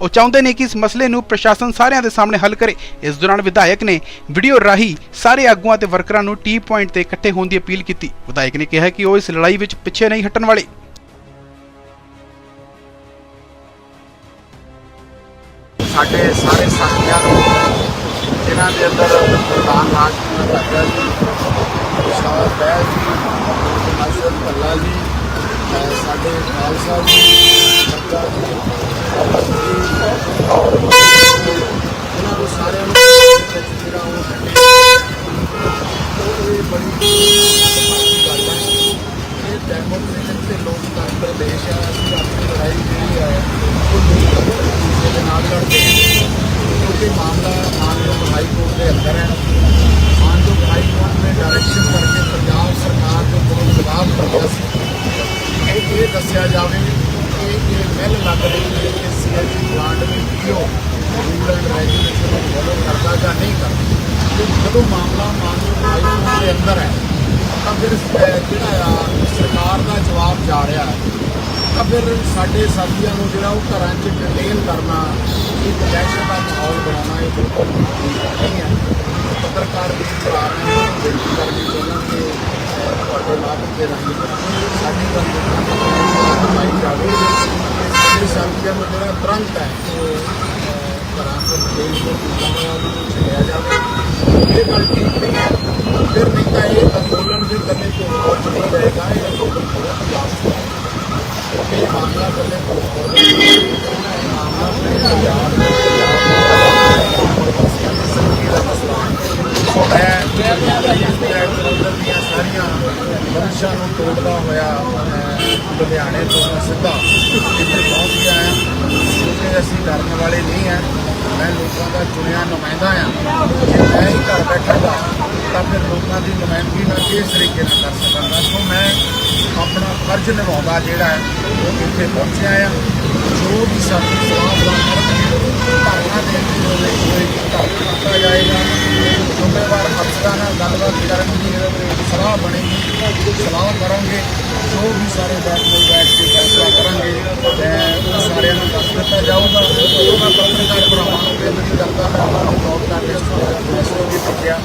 Speaker 1: ਉਹ ਚਾਹੁੰਦੇ ਨੇ ਕਿ ਇਸ ਮਸਲੇ ਨੂੰ ਪ੍ਰਸ਼ਾਸਨ ਸਾਰਿਆਂ ਦੇ ਸਾਹਮਣੇ ਹੱਲ ਕਰੇ। ਇਸ ਦੌਰਾਨ ਵਿਧਾਇਕ ਨੇ ਵੀਡੀਓ ਰਾਹੀਂ ਸਾਰੇ ਆਗੂਆਂ ਤੇ ਵਰਕਰਾਂ ਨੂੰ ਟੀ ਪੁਆਇੰਟ ਤੇ ਇਕੱਠੇ ਹੋਣ ਦੀ ਅਪੀਲ ਕੀਤੀ। ਵਿਧਾਇਕ ਨੇ ਕਿਹਾ ਕਿ ਉਹ ਇਸ ਲੜਾਈ ਵਿੱਚ ਪਿੱਛੇ ਨਹੀਂ ਹਟਣ ਵਾਲੇ।
Speaker 3: ਸਾਡੇ ਸਾਰੇ ਸਾਥੀਆਂ ਨੂੰ, ਜਿਨ੍ਹਾਂ ਦੇ ਅੰਦਰ ਪ੍ਰਧਾਨ ਰਾਜ ਜੀ ਸਾਹਿਬ ਬੈਲ ਜੀ। ਭੱਲਾ ਜੀ ਸਾਡੇ ਖਾਲਸਾ ਜੀ ਬੱਗਾ ਜੀ ਅਮਰ ਨੂੰ ਸਾਰਿਆਂ ਨੂੰ ਜਿਹੜਾ ਉਹ ਕੱਢੇ ਇਹ ਬੜੀ ਗੱਲ ਹੈ ਇਹ ਡੈਮੋਕ੍ਰੇਟਿਕ ਤੇ ਲੋਕਤੰਤਰ ਦੇਸ਼ ਹੈ, ਅਸੀਂ ਆਪਣੀ ਲੜਾਈ ਜਿਹੜੀ ਹੈ, ਉਹ ਲੋਕਤੰਤਰ ਦੇ ਨਾਲ ਲੜਦੇ ਹਾਂ। ਕਿਉਂਕਿ ਮਾਮਲਾ ਮਾਨਯੋਗ ਹਾਈ ਕੋਰਟ ਦੇ ਅੰਦਰ ਹੈ। ਮਾਨਯੋਗ ਹਾਈ ਕੋਰਟ ਨੇ ਡਾਇਰੈਕਸ਼ਨ ਕਰਕੇ ਪੰਜਾਬ ਸਰਕਾਰ ਦੇ ਕੋਲ ਜਵਾਬ ਮੰਗਿਆ ਸੀ। ਇਹ ਇਹ ਦੱਸਿਆ ਜਾਵੇ ਕਿ ਇਹ ਮਿਲ ਲੱਗ ਰਹੀ ਹੈ ਕਿ ਸੀਐਚਸੀ ਪਲਾਂਟ ਵਿੱਚ ਕਿਉਂ ਰੂਲ ਐਂਡ ਰੈਗੂਲੇਸ਼ਨ ਨੂੰ ਫੋਲੋ ਕਰਦਾ ਜਾਂ ਨਹੀਂ ਕਰਦਾ। ਜਦੋਂ ਮਾਮਲਾ ਮਾਨਯੋਗ ਹਾਈ ਕੋਰਟ ਦੇ ਅੰਦਰ ਹੈ, ਤਾਂ ਫਿਰ ਜਿਹੜਾ ਆ, ਸਰਕਾਰ ਦਾ ਜਵਾਬ ਜਾ ਰਿਹਾ ਹੈ। ਤਾਂ ਫਿਰ ਸਾਡੇ ਸਾਥੀਆਂ ਨੂੰ ਜਿਹੜਾ ਉਹ ਘਰਾਂ 'ਚ ਡਿਟੇਲ ਕਰਨਾ, ਇੱਕ ਦਹਿਸ਼ਤ ਦਾ ਮਾਹੌਲ ਬਣਾਉਣਾ, ਇਹ ਬਿਲਕੁਲ ਠੀਕ ਨਹੀਂ ਹੈ ਪੱਤਰਕਾਰ ਵੀ ਭਰਾ ਨੇ ਬੇਨਤੀ ਕਰਨੀ ਚਾਹੁੰਦਾ ਕਿ ਅਹ, ਤੁਹਾਡੇ ਮਾਧਿਅਮ ਦੇ ਰਾਹੀਂ ਸਾਡੀ ਗੱਲ ਪਾਈ ਜਾਵੇ ਕਿ ਸਾਡੇ ਸਾਥੀਆਂ ਨੂੰ ਜਿਹੜਾ ਤੁਰੰਤ ਹੈ ਉਹ ਅਹ, ਘਰਾਂ ਤੋਂ ਦੇਸ਼ ਤੋਂ ਹੋਇਆ ਉਹਨੂੰ ਛੱਡਿਆ ਜਾਵੇ ਇਹ ਗੱਲ ਠੀਕ ਨਹੀਂ ਹੈ ਫਿਰ ਨਹੀਂ ਤਾਂ ਇਹ ਅੰਦੋਲਨ ਵੀ ਕਰਨੇ ਤੋਂ ਬਹੁਤ ਨਹੀਂ ਰਹੇਗਾ ਇਹ ਅੰਦੋਲਨ ਪੂਰਾ ਪੰਜਾਬ ਚ ਹੈ। ਇਹ ਮਾਮਲਾ ਕਰਨੇ ਤੋਂ ਬਹੁਤ ਨਹੀਂ ਮਾਮਲਾ ਪੂਰੇ ਪੰਜਾਬ ਦੇ ਸੋ ਮੈਂ ਜਲੰਧਰ ਦੀਆਂ ਸਾਰੀਆਂ ਬੰਸ਼ਾਂ ਨੂੰ ਤੋੜਦਾ ਹੋਇਆ ਅਹ, ਲੁਧਿਆਣੇ ਤੋਂ ਸਿੱਧਾ ਇੱਥੇ ਪਹੁੰਚ ਗਿਆ ਹਾਂ। ਕਿਉਂਕਿ ਅਸੀਂ ਡਰਨ ਵਾਲੇ ਨਹੀਂ ਹਾਂ ਮੈਂ ਲੋਕਾਂ ਦਾ ਚੁਣਿਆ ਨੁਮਾਇੰਦਾ ਹਾਂ। ਜੇ ਮੈਂ ਹੀ ਘਰ ਬੈਠਾਂਗਾ ਤਾਂ ਫਿਰ ਲੋਕਾਂ ਦੀ ਨੁਮਾਇੰਦਗੀ ਮੈਂ ਕਿਸ ਤਰੀਕੇ ਨਾਲ ਕਰ ਸਕਾਂਗਾ? ਸੋ ਮੈਂ ਆਪਣਾ ਫਰਜ਼ ਨਿਭਾਉਂਦਾ ਜਿਹੜਾ ਹੈ ਉਹ ਇੱਥੇ ਪਹੁੰਚਿਆ ਆ ਜੋ ਵੀ ਸਾਡੀ ਸਲਾਹ ਬਣਾ ਧਰਨਾ ਦੇਣ ਦੀ ਲੋੜ ਹੋਏਗੀ ਧਰਨਾ ਦਿੱਤਾ ਜਾਏਗਾ, ਜ਼ਿੰਮੇਵਾਰ ਅਫਸਰਾਂ ਨਾਲ ਗੱਲਬਾਤ ਕਰਨ ਦੀ ਸਲਾਹ ਬਣੇਗੀ, ਸਲਾਹ ਕਰਾਂਗੇ ਜੋ ਵੀ ਸਾਰੇ ਬੈਠ ਕੇ ਬੈਠ ਕੇ ਫੈਸਲਾ ਕਰਾਂਗੇ ਤੇ ਉਹ ਸਾਰਿਆਂ ਨੂੰ ਦੱਸ ਦਿੱਤਾ ਜਾਊਗਾ। ਉਹ ਮੈਂ ਪੱਤਰਕਾਰ ਭਰਾਵਾਂ ਨੂੰ ਬੇਨਤੀ ਕਰਦਾ ਹਾਂ ਉਹਨਾਂ ਨੂੰ ਨੋਟ ਕਰ ਲਿਸਟ ਵੀ ਚੁੱਕਿਆ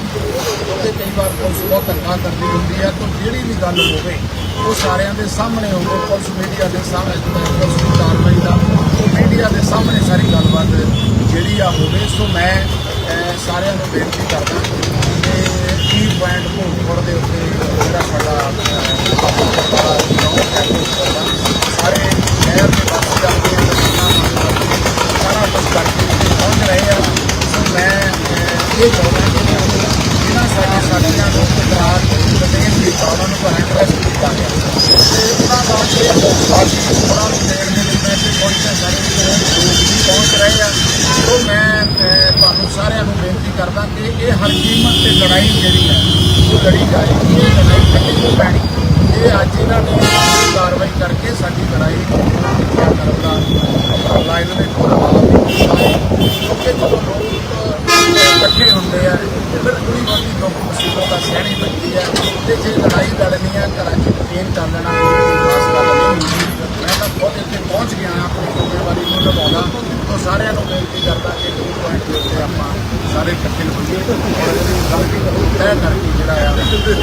Speaker 3: ਕਿਉਂਕਿ ਕਈ ਵਾਰ ਪੁਲਿਸ ਬਹੁਤ ਧੱਕਾ ਕਰਦੀ ਹੁੰਦੀ ਹੈ ਤਾਂ ਜਿਹੜੀ ਵੀ ਗੱਲ ਹੋਵੇ, ਉਹ ਸਾਰਿਆਂ ਦੇ ਸਾਹਮਣੇ ਹੋਵੇ, ਪੁਲਿਸ ਮੀਡੀਆ ਦੇ ਸਾਹਮਣੇ ਪੁਲਿਸ ਦੀ ਕਾਰਵਾਈ ਦਾ ਉਹ ਮੀਡੀਆ ਦੇ ਸਾਹਮਣੇ ਸਾਰੀ ਗੱਲਬਾਤ ਜਿਹੜੀ ਆ ਹੋਵੇ। ਸੋ ਮੈਂ ਸਾਰਿਆਂ ਨੂੰ ਬੇਨਤੀ ਕਰਦਾ ਕਿ ਕੀ ਪੁਆਇੰਟ ਭੋਗਪੁਰ ਦੇ ਉੱਤੇ ਜਿਹੜਾ ਸਾਡਾ ਸਾਰੇ ਸ਼ਹਿਰ ਦੇ ਪਾਸੇ ਜਾ ਸਾਰਾ ਕੁਝ ਕਰਕੇ ਪਹੁੰਚ ਰਹੇ ਆ। ਸੋ ਮੈਂ ਇਹ ਚਾਹੁੰਦਾ ਕਿ ਸਾਡੇ ਸਾਥੀਆਂ ਨੂੰ ਇਤਰਾਜ਼ ਡਿਟੇਨ ਕੀਤਾ ਉਹਨਾਂ ਨੂੰ ਪਰ ਇੰਟਰਸਟ ਕੀਤਾ ਗਿਆ ਤੇ ਉਹਨਾਂ ਦਾ ਇਹ ਸਾਥੀ ਉਹਨਾਂ ਨੂੰ ਦੇਣ ਦੇ ਲਈ ਮੈਂ ਇੱਥੇ ਪਹੁੰਚਿਆ ਸਾਰੇ ਲੋਕ ਵੀ ਪਹੁੰਚ ਰਹੇ ਆ ਸੋ ਮੈਂ ਤੁਹਾਨੂੰ ਸਾਰਿਆਂ ਨੂੰ ਬੇਨਤੀ ਕਰਦਾ ਕਿ ਇਹ ਹਰ ਕੀਮਤ ਤੇ ਲੜਾਈ ਜਿਹੜੀ ਹੈ ਉਹ ਲੜੀ ਜਾਏਗੀ ਇਹ ਲੜਾਈ ਕਿਤੇ ਪੈਣੀ ਇਹ ਅੱਜ ਇਹਨਾਂ ਨੇ ਕਾਰਵਾਈ ਕਰਕੇ ਸਾਡੀ ਲੜਾਈ ਨੂੰ ਪਿੱਛੇ ਕਰਨ ਦਾ ਉਪਰਾਲਾ ਇਹਨਾਂ ਨੇ ਖੋਲ੍ਹਿਆ ਕਿਉਂਕਿ ਜਦੋਂ ਲੋਕ ਇਕੱਠੇ ਹੁੰਦੇ ਆ ਫਿਰ ਥੋੜੀ ਬਹੁਤੀ ਦੁੱਖ ਮੁਸੀਬਤ ਦਾ ਸਹਿਣੀ ਪੈਂਦੀ ਹੈ ਤੇ ਜੇ ਲੜਾਈ ਲੜਨੀ ਹੈ ਘਰਾਂ 'ਚ ਯਕੀਨ ਕਰ ਲੈਣਾ ਖਾਸ ਗੱਲ ਨਹੀਂ ਹੁੰਦੀ ਮੈਂ ਤਾਂ ਖੁਦ ਇੱਥੇ ਪਹੁੰਚ ਗਿਆ ਆਪਣੀ ਜ਼ਿੰਮੇਵਾਰੀ ਨੂੰ ਨਿਭਾਉਣਾ, ਤਾਂ ਸਾਰਿਆਂ ਨੂੰ ਬੇਨਤੀ ਕਰਦਾ ਕਿ ਦੋ ਪੁਆਇੰਟ ਦੇ ਉੱਤੇ ਆਪਾਂ ਸਾਰੇ ਇਕੱਠੇ ਹੋਈਏ। ਔਰ ਇਹਦੀ ਗੱਲ ਤੈਅ ਕਰਕੇ ਜਿਹੜਾ ਆ,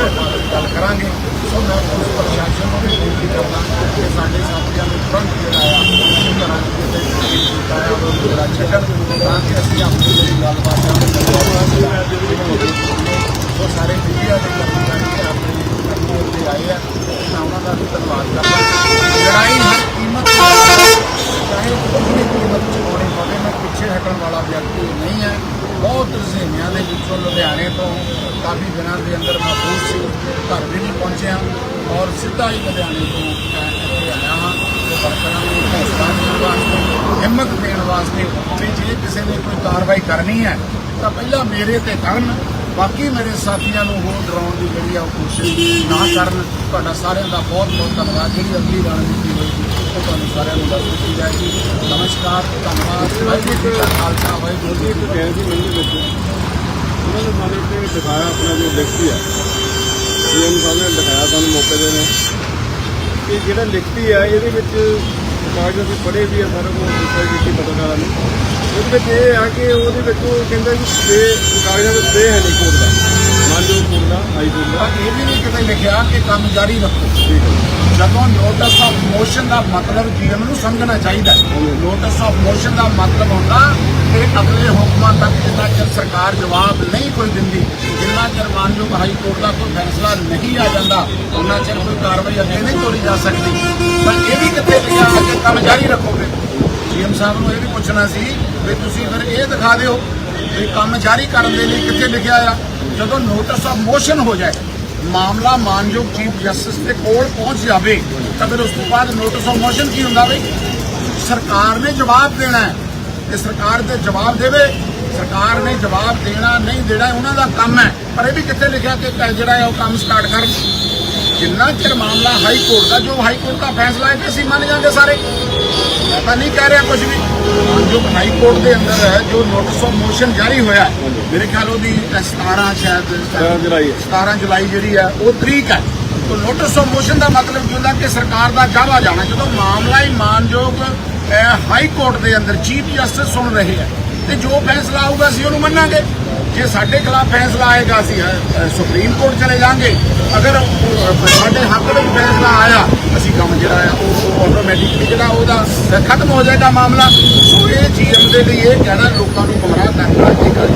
Speaker 3: ਆਪਾਂ ਗੱਲ ਕਰਾਂਗੇ। ਸੋ ਮੈਂ ਪੁਲਿਸ ਪ੍ਰਸ਼ਾਸਨ ਨੂੰ ਵੀ ਬੇਨਤੀ ਕਰਦਾ ਕਿ ਸਾਡੇ ਸਾਥੀਆਂ ਨੂੰ ਤੁਰੰਤ ਜਿਹੜਾ ਆ ਘਰਾਂ 'ਚ ਕਿਤੇ ਕੀਤਾ ਹੈ ਉਹ ਜਿਹੜਾ ਛੱਡਣ ਤਾਂ ਕਿ ਅਸੀਂ ਆਪਣੀ ਜਿਹੜੀ ਗੱਲਬਾਤ ਆ ਉਹ ਸਾਰੇ ਮੀਡੀਆ ਦੇ ਕਰਮਚਾਰੀ ਆਪਣੇ ਕੰਮਾਂ ਉੱਤੇ ਆਏ ਆ ਮੈਂ ਉਹਨਾਂ ਦਾ ਵੀ ਧੰਨਵਾਦ ਕਰਦਾ ਲੜਾਈ ਹਰ ਕੀਮਤ ਤੇ ਲੜਾਈ, ਚਾਹੇ ਕੋਈ ਕੀਮਤ ਚੁਕਾਉਣੀ ਪਵੇ ਮੈਂ ਪਿੱਛੇ ਹਟਣ ਵਾਲਾ ਵਿਅਕਤੀ ਨਹੀਂ ਹੈ ਬਹੁਤ ਰਜ਼ੇਨਿਆਂ ਦੇ ਵਿੱਚੋਂ ਲੁਧਿਆਣੇ ਤੋਂ ਕਾਫੀ ਦਿਨਾਂ ਦੇ ਅੰਦਰ ਮਹਿਫੂਜ਼ ਸੀ ਘਰ ਵੀ ਨਹੀਂ ਪਹੁੰਚਿਆ ਔਰ ਸਿੱਧਾ ਹੀ ਲੁਧਿਆਣੇ ਤੋਂ ਮੈਂ ਇੱਥੇ ਆਇਆ ਹਾਂ। ਵਰਕਰਾਂ ਨੂੰ ਹੌਸਲਾ ਦੇਣ ਵਾਸਤੇ ਹਿੰਮਤ ਦੇਣ ਵਾਸਤੇ ਵੀ ਜੇ ਕਿਸੇ ਨੇ ਕੋਈ ਕਾਰਵਾਈ ਕਰਨੀ ਹੈ, ਤਾਂ ਪਹਿਲਾਂ ਮੇਰੇ ਤੇ ਕਰਨ। ਬਾਕੀ ਮੇਰੇ ਸਾਥੀਆਂ ਨੂੰ ਹੋਰ ਡਰਾਉਣ ਦੀ ਜਿਹੜੀ ਆ ਉਹ ਕੋਸ਼ਿਸ਼ ਨਾ ਕਰਨ। ਤੁਹਾਡਾ ਸਾਰਿਆਂ ਦਾ ਬਹੁਤ ਬਹੁਤ ਧੰਨਵਾਦ। ਜਿਹੜੀ ਅਗਲੀ ਰਣਨੀਤੀ ਹੋਈ ਉਹ ਤੁਹਾਨੂੰ ਸਾਰਿਆਂ ਨੂੰ ਦੱਸ ਦਿੱਤੀ ਜਾਏਗੀ। ਨਮਸਕਾਰ, ਧੰਨਵਾਦ। ਵਾਹਿਗੁਰੂ ਜੀ ਖਾਲਸਾ ਵਾਹਿਗੁਰੂ ਜੀ। ਇੱਕ ਫਤਿਹ
Speaker 4: ਦੀ ਸੀ ਵਿੱਚ ਉਹਨਾਂ ਨੇ ਮਾਨੇ ਤੇ ਦਿਖਾਇਆ ਆਪਣਾ ਜੋ ਲਿਖਤੀ ਆ। ਜੀਐਮ ਸਾਹਿਬ ਨੇ ਦਿਖਾਇਆ ਸਾਨੂੰ ਮੌਕੇ ਦੇ ਨੇ ਕਿ ਜਿਹੜਾ ਲਿਖਤੀ ਆ ਇਹਦੇ ਵਿੱਚ ਕਾਗਜ਼ ਅਸੀਂ ਪੜ੍ਹੇ ਵੀ ਆ ਸਾਰਾ ਕੁਝ ਦੱਸਿਆ ਕੀਤੀ ਪੱਤਰਕਾਰਾਂ ਨੂੰ। ਉਹਦੇ ਵਿੱਚ ਇਹ ਆ ਕਿ ਉਹਦੇ ਵਿੱਚ ਉਹ ਕਹਿੰਦਾ ਕਿ ਸਟੇ ਕਾਗਜ਼ਾਂ ਵਿੱਚ ਸਟੇ ਹੈ ਨਹੀਂ ਕੋਰਟ ਦਾ। ਮੰਨ ਲਓ ਕੋਰਟ ਦਾ ਹਾਈ ਕੋਰਟ ਦਾ।
Speaker 3: ਇਹ ਵੀ ਨਹੀਂ ਕਿਤੇ ਲਿਖਿਆ ਕਿ ਕੰਮ ਜਾਰੀ ਰੱਖੋ।
Speaker 4: ਠੀਕ ਹੈ।
Speaker 3: ਜਦੋਂ ਨੋਟਿਸ ਆਫ ਮੋਸ਼ਨ ਦਾ ਮਤਲਬ ਜੀਐਮ ਨੂੰ ਸਮਝਣਾ ਚਾਹੀਦਾ ਨੋਟਿਸ ਆਫ ਮੋਸ਼ਨ ਦਾ ਮਤਲਬ ਹੁੰਦਾ ਕਿ ਅਗਲੇ ਹੁਕਮਾਂ ਤੱਕ ਜਿੰਨਾ ਚਿਰ ਸਰਕਾਰ ਜਵਾਬ ਨਹੀਂ ਕੋਈ ਦਿੰਦੀ, ਜਿੰਨਾ ਚਿਰ ਮਾਨਯੋਗ ਹਾਈ ਕੋਰਟ ਦਾ ਕੋਈ ਫੈਸਲਾ ਨਹੀਂ ਆ ਜਾਂਦਾ, ਉਹਨਾਂ ਚਿਰ ਕੋਈ ਕਾਰਵਾਈ ਅੱਗੇ ਨਹੀਂ ਤੋਰੀ ਜਾ ਸਕਦੀ। ਪਰ ਇਹ ਵੀ ਕਿੱਥੇ ਲਿਖਿਆ ਹੈ ਕਿ ਕੰਮ ਜਾਰੀ ਰੱਖੋਗੇ। ਸੀਐਮ ਸਾਹਿਬ ਨੂੰ ਇਹ ਵੀ ਪੁੱਛਣਾ ਸੀ ਵੀ ਤੁਸੀਂ ਫਿਰ ਇਹ ਦਿਖਾ ਦਿਓ ਵੀ ਕੰਮ ਜਾਰੀ ਕਰਨ ਦੇ ਲਈ ਕਿੱਥੇ ਲਿਖਿਆ ਆ। ਜਦੋਂ ਨੋਟਿਸ ਆਫ ਮੋਸ਼ਨ ਹੋ ਜਾਏ ਮਾਮਲਾ ਮਾਨਯੋਗ ਚੀਫ ਜਸਟਿਸ ਦੇ ਕੋਲ ਪਹੁੰਚ ਜਾਵੇ ਤਾਂ ਫਿਰ ਉਸ ਤੋਂ ਬਾਅਦ ਨੋਟਿਸ ਆਫ ਮੋਸ਼ਨ ਕੀ ਹੁੰਦਾ ਬਈ? ਸਰਕਾਰ ਨੇ ਜਵਾਬ ਦੇਣਾ ਹੈ। ਤੇ ਸਰਕਾਰ ਤੇ ਜਵਾਬ ਦੇਵੇ ਸਰਕਾਰ ਨੇ ਜਵਾਬ ਦੇਣਾ ਨਹੀਂ ਦੇਣਾ ਉਹਨਾਂ ਦਾ ਕੰਮ ਹੈ। ਪਰ ਇਹ ਵੀ ਕਿੱਥੇ ਲਿਖਿਆ ਕਿ ਜਿਹੜਾ ਹੈ ਉਹ ਕੰਮ ਸਟਾਰਟ ਕਰਨ। ਜਿੰਨਾ ਚਿਰ ਮਾਮਲਾ ਹਾਈ ਕੋਰਟ ਦਾ ਜੋ ਹਾਈ ਕੋਰਟ ਦਾ ਫੈਸਲਾ ਹੈ ਕਿ ਅਸੀਂ ਮੰਨ ਜਾਂਦੇ ਸਾਰੇ। ਮੈਂ ਤਾਂ ਨਹੀਂ ਕਹਿ ਰਿਹਾ ਕੁਝ ਵੀ। ਜੋ ਹਾਈ ਕੋਰਟ ਦੇ ਅੰਦਰ ਜੋ ਨੋਟਿਸ ਆਫ ਮੋਸ਼ਨ ਜਾਰੀ ਹੋਇਆ ਹੈ, ਮੇਰੇ ਖਿਆਲ ਉਹਦੀ 17 ਸ਼ਾਇਦ
Speaker 4: 17 ਜੁਲਾਈ ਹੈ।
Speaker 3: 17 ਜੁਲਾਈ ਜਿਹੜੀ ਹੈ ਉਹ ਤਰੀਕ ਹੈ। ਤਾਂ ਨੋਟਿਸ ਆਫ ਮੋਸ਼ਨ ਦਾ ਮਤਲਬ ਕੀ ਹੁੰਦਾ ਕਿ ਸਰਕਾਰ ਦਾ ਜਾਵਾ ਜਾਣਾ ਜਦੋਂ ਮਾਮਲਾ ਹੀ ਮਾਨਯੋਗ ਹਾਈ ਕੋਰਟ ਦੇ ਅੰਦਰ ਚੀਫ ਜਸਟਿਸ ਸੁਣ ਰਹੇ ਹੈ ਤੇ ਜੋ ਫੈਸਲਾ ਆਊਗਾ ਅਸੀਂ ਉਹਨੂੰ ਮੰਨਾਂਗੇ। ਜੇ ਸਾਡੇ ਖਿਲਾਫ ਫੈਸਲਾ ਆਏਗਾ ਅਸੀਂ ਸੁਪਰੀਮ ਕੋਰਟ ਚਲੇ ਜਾਾਂਗੇ। ਅਗਰ ਸਾਡੇ ਹੱਕ ਵਿੱਚ ਫੈਸਲਾ ਆਇਆ ਅਸੀਂ ਕੰਮ ਜਿਹੜਾ ਆ ਉਹ ਆਟੋਮੈਟਿਕਲੀ ਜਿਹੜਾ ਉਹਦਾ ਖਤਮ ਹੋ ਜਾਏਗਾ ਮਾਮਲਾ। ਸੋ ਇਹ ਜੀਐਮ ਦੇ ਲਈ ਇਹ ਕਹਿਣਾ ਲੋਕਾਂ ਨੂੰ ਗੁੰਮਰਾਹ ਕਰਨਾ ਇਹ ਗੱਲ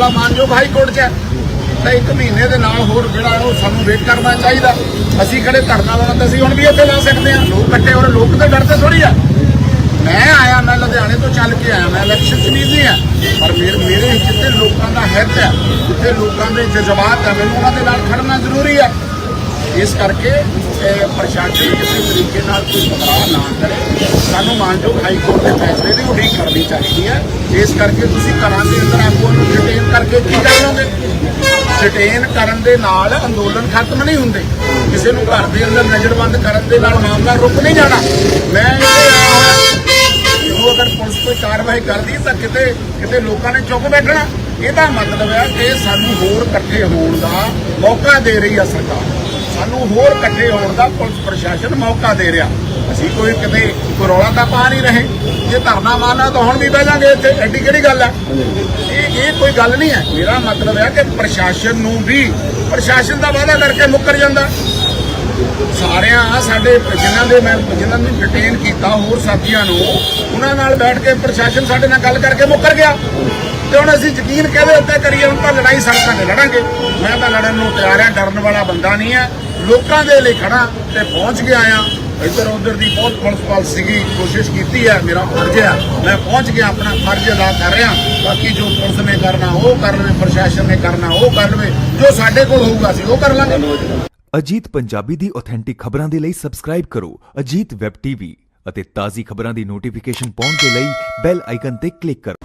Speaker 3: ਮਾਮਲਾ ਮਾਨਯੋਗ ਹਾਈ ਕੋਰਟ 'ਚ ਹੈ। ਤਾਂ ਇੱਕ ਮਹੀਨੇ ਦੇ ਨਾਲ ਹੋਰ ਜਿਹੜਾ ਉਹ ਸਾਨੂੰ ਵੇਟ ਕਰਨਾ ਚਾਹੀਦਾ। ਅਸੀਂ ਕਿਹੜੇ ਧਰਨਾ ਲਾਉਣਾ ਤਾਂ ਅਸੀਂ ਹੁਣ ਵੀ ਇੱਥੇ ਲਾ ਸਕਦੇ ਹਾਂ। ਲੋਕ ਇਕੱਠੇ ਹੋ ਰਹੇ, ਲੋਕ ਤਾਂ ਡਰਦੇ ਥੋੜੀ ਆ। ਮੈਂ ਆਇਆ, ਮੈਂ ਲੁਧਿਆਣੇ ਤੋਂ ਚੱਲ ਕੇ ਆਇਆ, ਮੈਂ ਇਲੈਕਸ਼ਨ 'ਚ ਨਹੀਂ ਸੀ ਆ। ਪਰ ਮੇਰੇ ਮੇਰੇ ਜਿੱਥੇ ਲੋਕਾਂ ਦਾ ਹਿੱਤ ਹੈ, ਜਿੱਥੇ ਲੋਕਾਂ ਦੇ ਜਜ਼ਬਾਤ ਹੈ, ਮੈਨੂੰ ਉਹਨਾਂ ਦੇ ਨਾਲ ਖੜਨਾ ਜ਼ਰੂਰੀ ਹੈ। ਇਸ ਕਰਕੇ ਪ੍ਰਸ਼ਾਸਨ ਕਿਸੇ ਤਰੀਕੇ ਨਾਲ ਕੋਈ ਬਦਲਾਅ ਨਾ ਕਰੇ। ਸਾਨੂੰ ਮਾਨਯੋਗ ਹਾਈ ਕੋਰਟ ਦੇ ਫੈਸਲੇ ਦੀ ਉਡੀਕ ਕਰਨੀ ਚਾਹੀਦੀ ਹੈ। ਇਸ ਕਰਕੇ ਤੁਸੀਂ ਘਰਾਂ ਦੇ ਅੰਦਰ ਆਗੂਆਂ ਨੂੰ ਡਿਟੇਨ ਕਰਕੇ ਕੀ ਕਰ ਲਓਗੇ ਡਿਟੇਨ ਕਰਨ ਦੇ ਨਾਲ ਅੰਦੋਲਨ ਖਤਮ ਨਹੀਂ ਹੁੰਦੇ। ਕਿਸੇ ਨੂੰ ਘਰ ਦੇ ਅੰਦਰ ਨਜ਼ਰਬੰਦ ਕਰਨ ਦੇ ਨਾਲ ਮਾਮਲਾ ਰੁਕ ਨਹੀਂ ਜਾਣਾ। ਮੈਂ ਇੱਥੇ ਆਇਆ ਹੋਇਆ ਇਹਨੂੰ ਅਗਰ ਪੁਲਿਸ ਕੋਈ ਕਾਰਵਾਈ ਕਰਦੀ ਤਾਂ ਕਿਤੇ ਕਿਤੇ ਲੋਕਾਂ ਨੇ ਚੁੱਪ ਬੈਠਣਾ। ਇਹਦਾ ਮਤਲਬ ਹੈ ਕਿ ਸਾਨੂੰ ਹੋਰ ਇਕੱਠੇ ਹੋਣ ਦਾ ਮੌਕਾ ਦੇ ਰਹੀ ਹੈ ਸਰਕਾਰ। ਸਾਨੂੰ ਹੋਰ ਇਕੱਠੇ ਹੋਣ ਦਾ ਪੁਲਿਸ ਪ੍ਰਸ਼ਾਸਨ ਮੌਕਾ ਦੇ ਰਿਹਾ। ਅਸੀਂ ਕੋਈ ਕਿਤੇ ਕਰੋਲਾ ਤਾਂ ਪਾ ਨਹੀਂ ਰਹੇ। ਜੇ ਧਰਨਾ ਮਾਰਨਾ ਤਾਂ ਹੁਣ ਵੀ ਬਹਿ ਜਾਾਂਗੇ ਇੱਥੇ। ਐਡੀ ਕਿਹੜੀ ਗੱਲ ਹੈ ਇਹ ਇਹ ਕੋਈ ਗੱਲ ਨਹੀਂ ਹੈ। ਮੇਰਾ ਮਤਲਬ ਹੈ ਕਿ ਪ੍ਰਸ਼ਾਸਨ ਨੂੰ ਵੀ ਪ੍ਰਸ਼ਾਸਨ ਦਾ ਵਾਅਦਾ ਕਰਕੇ ਮੁੱਕਰ ਜਾਂਦਾ। ਸਾਰਿਆਂ ਸਾਡੇ ਜਿਨ੍ਹਾਂ ਦੇ ਮੈਂ ਜਿਨ੍ਹਾਂ ਨੂੰ ਡਿਟੇਨ ਕੀਤਾ ਹੋਰ ਸਾਥੀਆਂ ਨੂੰ, ਉਹਨਾਂ ਨਾਲ ਬੈਠ ਕੇ ਪ੍ਰਸ਼ਾਸਨ ਸਾਡੇ ਨਾਲ ਗੱਲ ਕਰਕੇ ਮੁੱਕਰ ਗਿਆ। ਤੇ ਹੁਣ ਅਸੀਂ ਯਕੀਨ ਕਿਹਦੇ ਉੱਤੇ ਕਰੀਏ? ਹੁਣ ਤਾਂ ਲੜਾਈ ਸੜਕਾਂ ਤੇ ਲੜਾਂਗੇ। ਮੈਂ ਤਾਂ ਲੜਨ ਨੂੰ ਤਿਆਰ ਹਾਂ। ਡਰਨ ਵਾਲਾ ਬੰਦਾ ਨਹੀਂ ਹੈ। ਲੋਕਾਂ ਦੇ ਲਈ ਖੜਾ ਤੇ ਪਹੁੰਚ ਗਿਆ ਆ ਇੱਧਰ ਉੱਧਰ ਦੀ ਬਹੁਤ ਪੁਲਿਸ ਸੀਗੀ, ਕੋਸ਼ਿਸ਼ ਕੀਤੀ ਹੈ, ਮੇਰਾ ਫਰਜ਼ ਹੈ, ਮੈਂ ਪਹੁੰਚ ਗਿਆ ਆਪਣਾ ਫਰਜ਼ ਅਦਾ ਕਰ ਰਿਹਾ। ਬਾਕੀ ਜੋ ਪੁਲਿਸ ਨੇ ਕਰਨਾ, ਉਹ ਕਰ ਲਵੇ, ਪ੍ਰਸ਼ਾਸਨ ਨੇ ਕਰਨਾ, ਉਹ ਕਰ ਲਵੇ। ਜੋ ਸਾਡੇ ਕੋਲ ਹੋਊਗਾ, ਅਸੀਂ ਉਹ ਕਰ ਲਾਂਗੇ।
Speaker 5: ਅਜੀਤ ਪੰਜਾਬੀ ਦੀ ਆਥੈਂਟਿਕ ਖਬਰਾਂ ਦੇ ਲਈ ਸਬਸਕ੍ਰਾਈਬ ਕਰੋ, ਅਜੀਤ ਵੈਬ ਟੀਵੀ ਅਤੇ ਤਾਜ਼ੀ ਖਬਰਾਂ ਦੀ ਨੋਟੀਫਿਕੇਸ਼ਨ ਪਾਉਣ ਦੇ ਲਈ ਬੈਲ ਆਈਕਨ ਤੇ ਕਲਿੱਕ ਕਰੋ।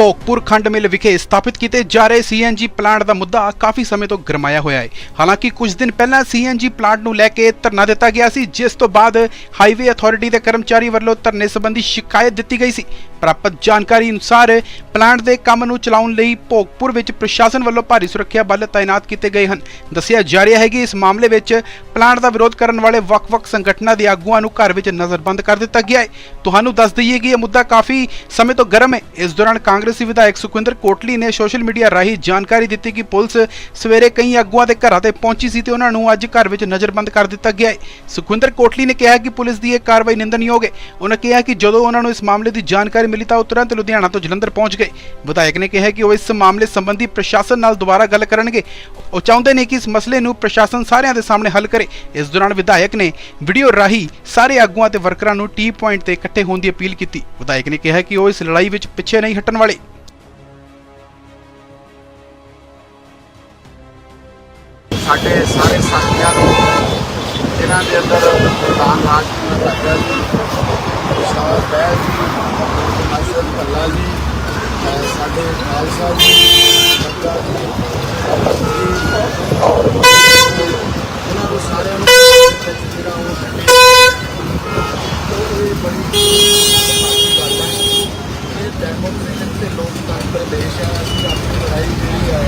Speaker 1: ਭੋਗਪੁਰ ਖੰਡ ਮਿਲ ਵਿਖੇ ਸਥਾਪਿਤ ਕੀਤੇ ਜਾ ਰਹੇ ਸੀਐਨਜੀ ਪਲਾਂਟ ਦਾ ਮੁੱਦਾ ਕਾਫੀ ਸਮੇਂ ਤੋਂ ਗਰਮਾਇਆ ਹੋਇਆ ਹੈ। ਹਾਲਾਂਕਿ ਕੁਝ ਦਿਨ ਪਹਿਲਾਂ ਸੀਐਨਜੀ ਪਲਾਂਟ ਨੂੰ ਲੈ ਕੇ ਧਰਨਾ ਦਿੱਤਾ ਗਿਆ ਸੀ, ਜਿਸ ਤੋਂ ਬਾਅਦ ਹਾਈਵੇ ਅਥਾਰਟੀ ਦੇ ਕਰਮਚਾਰੀ ਵੱਲੋਂ ਧਰਨੇ ਸੰਬੰਧੀ ਸ਼ਿਕਾਇਤ ਦਿੱਤੀ ਗਈ ਸੀ। ਪ੍ਰਾਪਤ ਜਾਣਕਾਰੀ ਅਨੁਸਾਰ ਪਲਾਂਟ ਦੇ ਕੰਮ ਨੂੰ ਚਲਾਉਣ ਲਈ ਭੋਗਪੁਰ ਵਿੱਚ ਪ੍ਰਸ਼ਾਸਨ ਵੱਲੋਂ ਭਾਰੀ ਸੁਰੱਖਿਆ ਬਲ ਤਾਇਨਾਤ ਕੀਤੇ ਗਏ ਹਨ। ਦੱਸਿਆ ਜਾ ਰਿਹਾ ਹੈ ਕਿ ਇਸ ਮਾਮਲੇ ਵਿੱਚ ਪਲਾਂਟ ਦਾ ਵਿਰੋਧ ਕਰਨ ਵਾਲੇ ਵੱਖ-ਵੱਖ ਸੰਗਠਨਾਂ ਦੇ ਆਗੂਆਂ ਨੂੰ ਘਰ ਵਿੱਚ ਨਜ਼ਰਬੰਦ ਕਰ ਦਿੱਤਾ ਗਿਆ ਹੈ। ਤੁਹਾਨੂੰ ਦੱਸ ਦਈਏ ਕਿ ਇਹ ਮੁੱਦਾ ਕਾਫੀ ਸਮੇਂ ਤੋਂ ਗਰਮ ਹੈ। ਇਸ ਦੌਰਾਨ ਕਾਂਗਰਸੀ ਵਿਧਾਇਕ ਸੁਖਵਿੰਦਰ ਕੋਟਲੀ ਨੇ ਸੋਸ਼ਲ ਮੀਡੀਆ ਰਾਹੀਂ ਜਾਣਕਾਰੀ ਦਿੱਤੀ ਕਿ ਪੁਲਿਸ ਸਵੇਰੇ ਕਈ ਆਗੂਆਂ ਦੇ ਘਰਾਂ ਤੇ ਪਹੁੰਚੀ ਸੀ ਤੇ ਉਹਨਾਂ ਨੂੰ ਅੱਜ ਘਰ ਵਿੱਚ ਨਜ਼ਰਬੰਦ ਕਰ ਦਿੱਤਾ ਗਿਆ ਹੈ। ਸੁਖਵਿੰਦਰ ਕੋਟਲੀ ਨੇ ਕਿਹਾ ਕਿ ਪੁਲਿਸ ਦੀ ਇਹ ਕਾਰਵਾਈ ਨਿੰਦਣਯੋਗ ਹੈ। ਉਹਨਾਂ ਕਿਹਾ ਕਿ ਜਦੋਂ ਉਹਨਾਂ ਨੂੰ ਇਸ ਮਾਮਲੇ ਦੀ ਜਾਣਕਾਰੀ ਮਿਲੀ ਤਾਂ ਉਹ ਤੁਰੰਤ ਲੁਧਿਆਣਾ ਤੋਂ ਜਲੰਧਰ ਪਹੁੰਚ ਗਏ। ਵਿਧਾਇਕ ਨੇ ਕਿਹਾ ਕਿ ਉਹ ਇਸ ਮਾਮਲੇ ਸੰਬੰਧੀ ਪ੍ਰਸ਼ਾਸਨ ਨਾਲ ਦੁਬਾਰਾ ਗੱਲ ਕਰਨਗੇ। ਉਹ ਚਾਹੁੰਦੇ ਨੇ ਕਿ ਇਸ ਮਸਲੇ ਨੂੰ ਪ੍ਰਸ਼ਾਸਨ ਸਾਰਿਆਂ ਦੇ ਸਾਹਮਣੇ ਹੱਲ ਕਰੇ। ਇਸ ਦੌਰਾਨ ਵਿਧਾਇਕ ਨੇ ਵੀਡੀਓ ਰਾਹੀਂ ਸਾਰੇ ਆਗੂਆਂ ਤੇ ਵਰਕਰਾਂ ਨੂੰ ਟੀ ਪੁਆਇੰਟ ਤੇ ਇਕੱਠੇ ਹੋਣ ਦੀ ਅਪੀਲ ਕੀਤੀ। ਵਿਧਾਇਕ ਨੇ ਕਿਹਾ ਕਿ ਉਹ ਇਸ ਲੜਾਈ ਵਿੱਚ ਪਿੱਛੇ ਨਹੀਂ ਹਟਣ ਵਾਲੇ।
Speaker 3: ਸਾਡੇ ਸਾਰੇ ਸਾਥੀਆਂ ਨੂੰ ਜਿਨ੍ਹਾਂ ਦੇ ਅੰਦਰ ਪ੍ਰਧਾਨ ਰਾਜਕੁਮਾਰ ਰਾਜਾ ਜੀ ਬੈਲ ਜੀ ਭੱਲਾ ਜੀ ਸਾਡੇ ਖਾਲਸਾ ਜੀ ਬੱਗਾ ਜੀ, ਇਹਨਾਂ ਨੂੰ ਸਾਰਿਆਂ ਨੂੰ ਜਿਹੜਾ ਉਹ ਬੜੀ ਗੱਲ ਹੈ ਇਹ ਡੈਮੋਕ੍ਰੇਟਿਕ ਤੇ ਲੋਕਤੰਤਰ ਦੇਸ਼ ਹੈ ਅਸੀਂ ਆਪਣੀ ਲੜਾਈ ਜਿਹੜੀ ਹੈ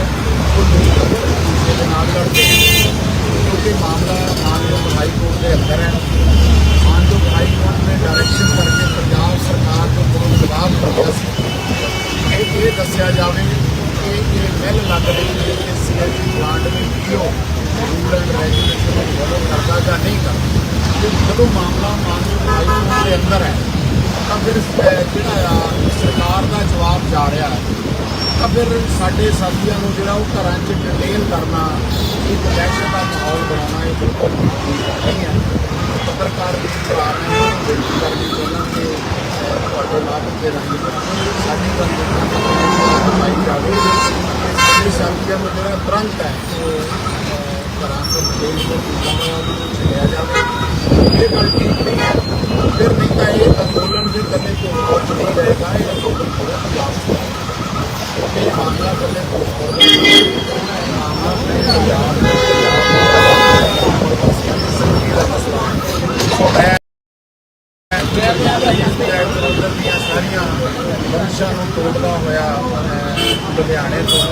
Speaker 3: ਉਹ ਲੋਕਤੰਤਰ ਦੂਸਰੇ ਦੇ ਨਾਲ ਲੜਦੇ ਹਾਂ ਕਿਉਂਕਿ ਮਾਮਲਾ ਮਾਨਯੋਗ ਹਾਈ ਕੋਰਟ ਦੇ ਅੰਦਰ ਹੈ ਮਾਨਯੋਗ ਹਾਈ ਕੋਰਟ ਨੇ ਡਾਇਰੈਕਸ਼ਨ ਕਰਕੇ ਪੰਜਾਬ ਸਰਕਾਰ ਤੋਂ ਕੋਲ ਜਵਾਬ ਮੰਗਿਆ ਸੀ ਇਹ ਇਹ ਦੱਸਿਆ ਜਾਵੇ ਕਿ ਇਹ ਮਿਲ ਲੱਗ ਰਹੀ ਹੈ ਕਿ ਸੀਐਜੀ ਪਲਾਂਟ ਦੀ ਪੀਓ ਰੂਲ ਐਂਡ ਰੈਗੂਲੇਸ਼ਨ ਨੂੰ ਫੋਲੋ ਕਰਦਾ ਜਾਂ ਨਹੀਂ ਕਰਦਾ ਤੇ ਜਦੋਂ ਮਾਮਲਾ ਮਾਨਯੋਗ ਹਾਈ ਕੋਰਟ ਦੇ ਅੰਦਰ ਹੈ ਤਾਂ ਫਿਰ ਅਹ, ਜਿਹੜਾ ਆ ਸਰਕਾਰ ਦਾ ਜਵਾਬ ਜਾ ਰਿਹਾ ਹੈ ਤਾਂ ਫਿਰ ਸਾਡੇ ਸਾਥੀਆਂ ਨੂੰ ਜਿਹੜਾ ਉਹ ਘਰਾਂ 'ਚ ਕੰਟੇਨ ਕਰਨਾ, ਇੱਕ ਦਹਿਸ਼ਤ ਦਾ ਮਾਹੌਲ ਬਣਾਉਣਾ ਇਹ ਬਿਲਕੁਲ ਨਹੀਂ ਹੈ। ਪੱਤਰਕਾਰ ਵੀ ਭਰਾ ਨੇ ਉਹਨਾਂ ਨੂੰ ਬੇਨਤੀ ਕਰਨੀ ਚਾਹੁੰਦਾ ਕਿ ਤੁਹਾਡੇ ਮਾਧਿਅਮ ਦੇ ਰਾਹੀਂ ਸਾਡੀ ਗੱਲ ਕਰਵਾਈ ਜਾਵੇ। ਸਾਡੇ ਸਾਥੀਆਂ ਨੂੰ ਜਿਹੜਾ ਤੁਰੰਤ ਹੈ ਉਹ ਘਰਾਂ 'ਚ ਕੰਟੇਨ ਤੋਂ ਕੀਤਾ ਜਾਵੇ, ਇਹ ਗੱਲ ਠੀਕ ਨਹੀਂ ਹੈ। ਫਿਰ ਨਹੀਂ ਤਾਂ ਇਹ ਅੰਦੋਲਨ ਦੇ ਕਰਨੇ ਤੋਂ ਨਹੀਂ ਰਹੇਗਾ ਇਹ ਅੰਦੋਲਨ ਪੂਰੇ ਪੰਜਾਬ ਸਾਰੀਆਂ ਵੰਸ਼ਾਂ ਨੂੰ ਤੋੜਦਾ ਹੋਇਆ ਲੁਧਿਆਣੇ ਤੋਂ